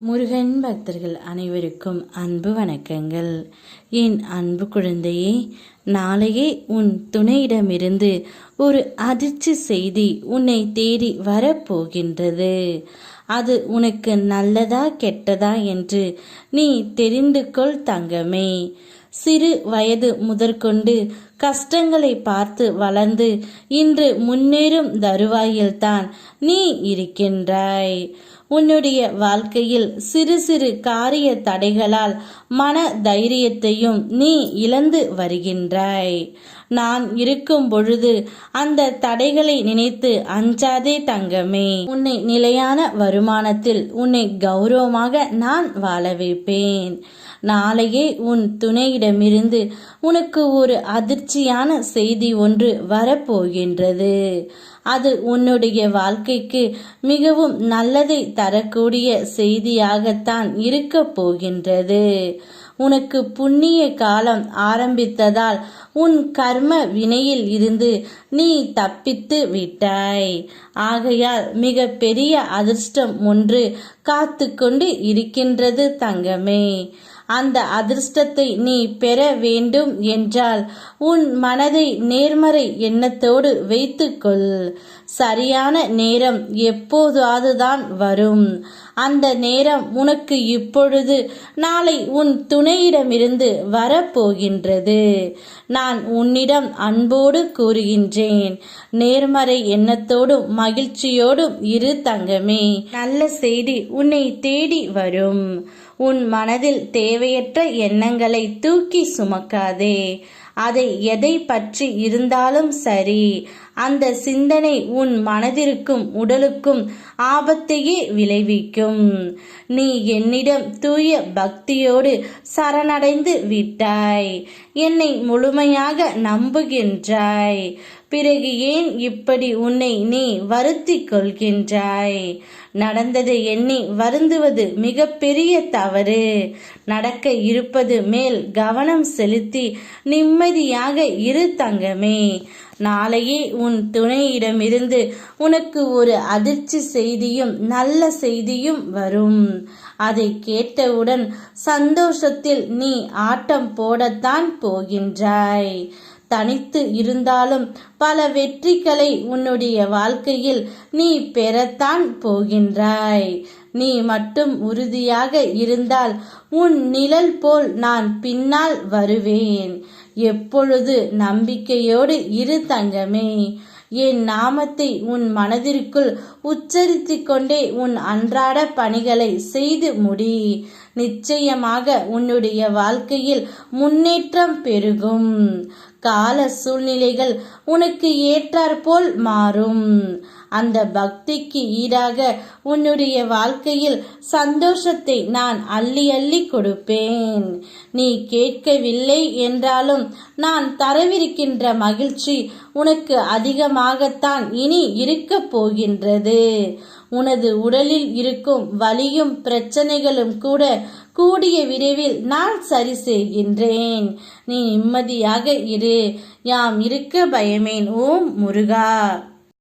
முருகன் பக்தர்கள் அனைவருக்கும் அன்பு வணக்கங்கள். என் அன்பு குழந்தையே நாளையே உன் துணையிடமிருந்து ஒரு அதிர்ச்சி செய்தி உன்னை தேடி வரப்போகின்றது. அது உனக்கு நல்லதா கெட்டதா என்று நீ தெரிந்து கொள் தங்கமே. சிறு வயது முதற்கொண்டு கஷ்டங்களை பார்த்து வளர்ந்து இன்று முன்னேறும் தருவாயில்தான் நீ இருக்கின்றாய். உன்னுடைய வாழ்க்கையில் சிறு சிறு காரிய தடைகளால் மன தைரியத்தையும் நீ இழந்து வருகின்றாய். நான் இருக்கும் பொழுது அந்த தடைகளை நினைத்து அஞ்சாதே தங்கமே. உன்னை நிலையான வருமானத்தில் உன்னை கௌரவமாக நான் வாழ வைப்பேன். நாளையே உன் துணையிடமிருந்து உனக்கு ஒரு அதிர்ச்சியான செய்தி ஒன்று வரப்போகின்றது. அது உன்னுடைய வாழ்க்கைக்கு மிகவும் நல்லதை தரக்கூடிய செய்தியாகத்தான் இருக்க போகின்றது. உனக்கு புண்ணிய காலம் ஆரம்பித்ததால் உன் கர்ம வினையில் இருந்து நீ தப்பித்து விட்டாய். ஆகையால் மிக பெரிய அதிர்ஷ்டம் ஒன்று காத்து கொண்டு இருக்கின்றது தங்கமே. அந்த அதிர்ஷ்டத்தை நீ பெற வேண்டும் என்றால் உன் மனதை நேர்மறை எண்ணத்தோடு வைத்துக்கொள். சரியான நேரம் எப்போதாவதுதான் வரும். அந்த நேரம் உனக்கு இப்பொழுது நாளை உன் துணையிடமிருந்து வரப்போகின்றது. நான் உன்னிடம் அன்போடு கூறுகின்றேன். நேர்மறை எண்ணத்தோடும் மகிழ்ச்சியோடும் இரு தங்கமே. நல்ல செய்தி உன்னை தேடி வரும். உன் மனதில் தேவையற்ற எண்ணங்களை தூக்கி சுமக்காதே. அதை எதை பற்றி இருந்தாலும் சரி. அந்த சிந்தனை உன் மனதிற்கும் உடலுக்கும் ஆபத்தையே விளைவிக்கும். நீ என்னிடம் தூய பக்தியோடு சரணடைந்து விட்டாய். என்னை முழுமையாக நம்புகின்றாய். பிறகு ஏன் இப்படி உன்னை நீ வருத்தி கொள்கின்றாய்? நடந்ததை எண்ணி வருந்துவது மிகப்பெரிய தவறு. நடக்க இருப்பது மேல் கவனம் செலுத்தி நிம்மதியாக இரு தங்கமே. நாளையே உன் துணையிடமிருந்து உனக்கு ஒரு அதிர்ச்சி செய்தியும் நல்ல செய்தியும் வரும். அதை கேட்டவுடன் சந்தோஷத்தில் நீ ஆட்டம் போடத்தான் போகின்றாய். தனித்து இருந்தாலும் பல வெற்றிகளை உன்னுடைய வாழ்க்கையில் நீ பெறத்தான் போகின்றாய். நீ மட்டும் உறுதியாக இருந்தால் உன் நிழல் போல் நான் பின்னால் வருவேன். எப்பொழுது நம்பிக்கையோடு இரு தங்கமே. என் நாமத்தை உன் மனதிற்குள் உச்சரித்து கொண்டே உன் அன்றாட பணிகளை செய்து முடி. நிச்சயமாக உன்னுடைய வாழ்க்கையில் முன்னேற்றம் பெருகும். கால சூழ்நிலைகள் உனக்கு ஏற்றாற்போல் மாறும். அந்த பக்திக்கு ஈடாக உன்னுடைய வாழ்க்கையில் சந்தோஷத்தை நான் அள்ளி அள்ளி கொடுப்பேன். நீ கேட்கவில்லை என்றாலும் நான் தரவிருக்கின்ற மகிழ்ச்சி உனக்கு அதிகமாகத்தான் இனி இருக்கப் போகின்றது. உனது உடலில் இருக்கும் வலியும் பிரச்சனைகளும் கூட கூடிய விரைவில் நான் சரி செய்கின்றேன். நீ நிம்மதியாக இரு. யாம் இருக்க பயமேன். ஓம் முருகா.